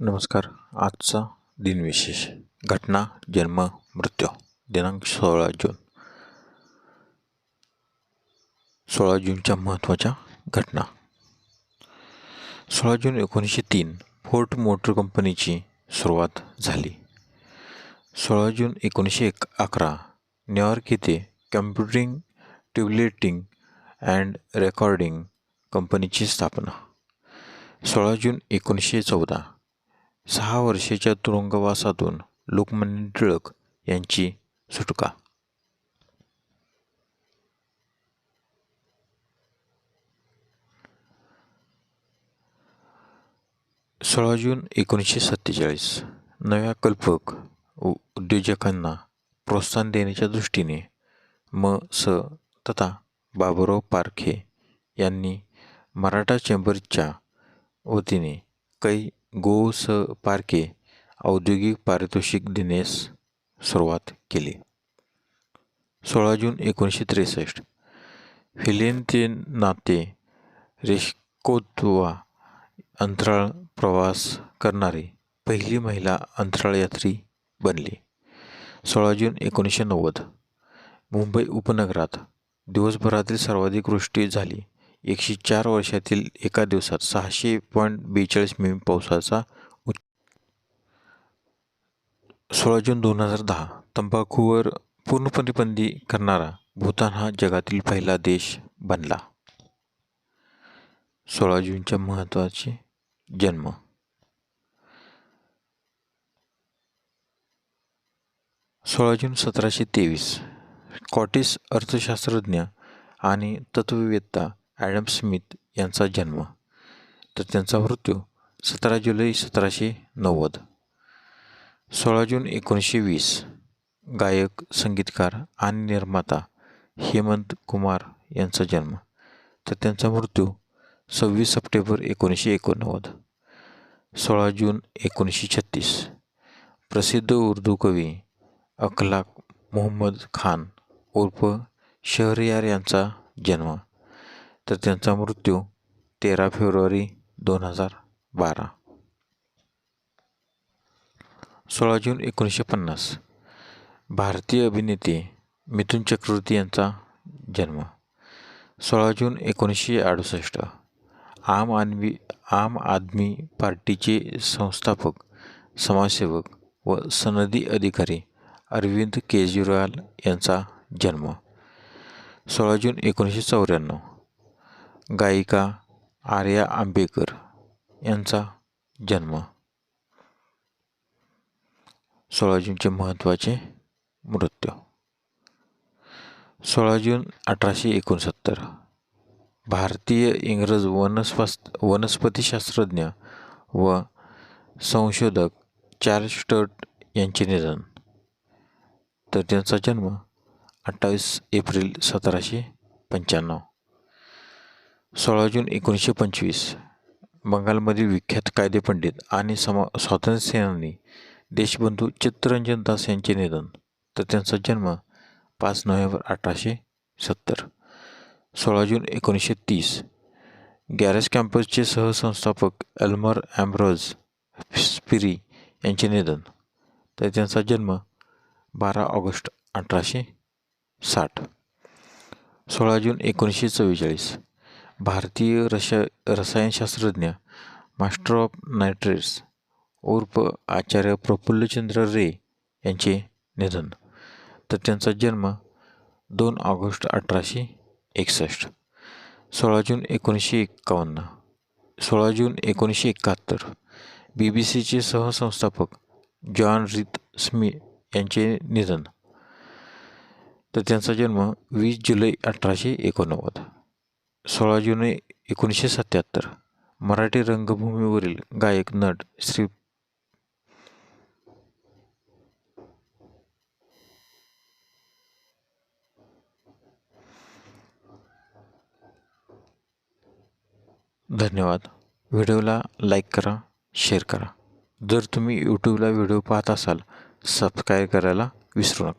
नमस्कार. आजचा दिनविशेष घटना जन्म मृत्यू. दिनांक सोळा जून. सोळा जूनच्या महत्त्वाच्या घटना. सोळा जून एकोणीसशे तीन फोर्ट मोटर कंपनीची सुरुवात झाली. सोळा जून एकोणीसशे एक अकरा न्यूयॉर्क येथे कम्प्युटिंग ट्युबलेटिंग अँड रेकॉर्डिंग कंपनीची स्थापना. सोळा जून एकोणीसशे चौदा सहा वर्षाच्या तुरुंगवासातून लोकमान्य टिळक यांची सुटका. सोळा जून एकोणीसशे सत्तेचाळीस. नव्या कल्पक उ- उद्योजकांना प्रोत्साहन देण्याच्या दृष्टीने म स तथा बाबुराव पारखे यांनी मराठा चेंबरच्या वतीने काही गो स पारखे औद्योगिक पारितोषिक देण्यास सुरुवात केली. सोळा जून एकोणीसशे त्रेसष्ट. फिलेनचे नाते रेशकोत्वा अंतराळ प्रवास करणारी पहिली महिला अंतराळ यात्री बनली. सोळा जून एकोणीसशे नव्वद. मुंबई उपनगरात दिवसभरातील सर्वाधिक वृष्टी झाली. एकशे चार वर्षातील एका दिवसात सहाशे पॉईंट बेचाळीस मिमी पावसाचा उच्च सोळा जून दोन हजार दहा तंबाखूवर पूर्णपणे बंदी करणारा भूतान हा जगातील पहिला देश बनला. सोळा जूनच्या महत्त्वाचे जन्म. सोळा जून सतराशे तेवीस स्कॉटिश अर्थशास्त्रज्ञ आणि तत्ववेत्ता ॲडम स्मिथ यांचा जन्म. तर त्यांचा मृत्यू सतरा जुलै सतराशे नव्वद. सोळा जून एकोणीसशे वीस. गायक संगीतकार आणि निर्माता हेमंत कुमार यांचा जन्म. तर त्यांचा मृत्यू सव्वीस सप्टेंबर एकोणीसशे एकोणनव्वद. सोळा जून एकोणीसशे छत्तीस. प्रसिद्ध उर्दू कवी अखलाक मोहम्मद खान उर्फ शहरयार यांचा जन्म. तर त्यांचा मृत्यू तेरा फेब्रुवारी दोन हजार बारा. सोळा जून एकोणीसशे पन्नास. भारतीय अभिनेते मिथुन चक्रवर्ती यांचा जन्म. सोळा जून एकोणीसशे अडुसष्ट. आम आदमी आम आदमी पार्टीचे संस्थापक समाजसेवक व सनदी अधिकारी अरविंद केजरीवाल यांचा जन्म. सोळा जून एकोणीसशे चौऱ्याण्णव. गायिका आर्या आंबेकर यांचा जन्म सोळा जूनचे महत्त्वाचे मृत्यू. सोळा जून अठराशे एकोणसत्तर. भारतीय इंग्रज वनस्पस् वनस्पतीशास्त्रज्ञ व संशोधक चार्ल्स स्टर्ट यांचे निधन. तर त्यांचा जन्म अठ्ठावीस एप्रिल सतराशे पंच्याण्णव. सोळा जून एकोणीसशे पंचवीस. बंगालमधील विख्यात कायदेपंडित आणि समा स्वातंत्र्यसेनानी देशबंधू चित्तरंजन दास यांचे निधन तर त्यांचा जन्म पाच नोव्हेंबर अठराशे सत्तर. सोळा जून एकोणीसशे तीस. गॅरेज कॅम्पसचे सहसंस्थापक एल्मर ॲम्ब्रोज स्पिरी यांचे निधन तर त्यांचा जन्म बारा ऑगस्ट अठराशे साठ. सोळा जून एकोणीसशे चव्वेचाळीस. भारतीय रशा रसायनशास्त्रज्ञ मास्टर ऑफ नायट्रेट्स उर्फ आचार्य प्रफुल्लचंद्र रे यांचे निधन. तर त्यांचा जन्म दोन ऑगस्ट अठराशे एकसष्ट सोळा जून एकोणीसशे एक्कावन्न सोळा जून एकोणीसशे एकाहत्तर. बी बी सीचे सहसंस्थापक जॉन रीत स्मी यांचे निधन. तर त्यांचा जन्म वीस जुलै अठराशे एकोणनव्वद. सोळा जून एकोणीसशे सत्याहत्तर. मराठी रंगभूमीवरील गायक नट श्री धन्यवाद. व्हिडिओला लाईक करा शेअर करा. जर तुम्ही यूट्यूबला व्हिडिओ पाहत असाल सबस्क्राईब करायला विसरू नका.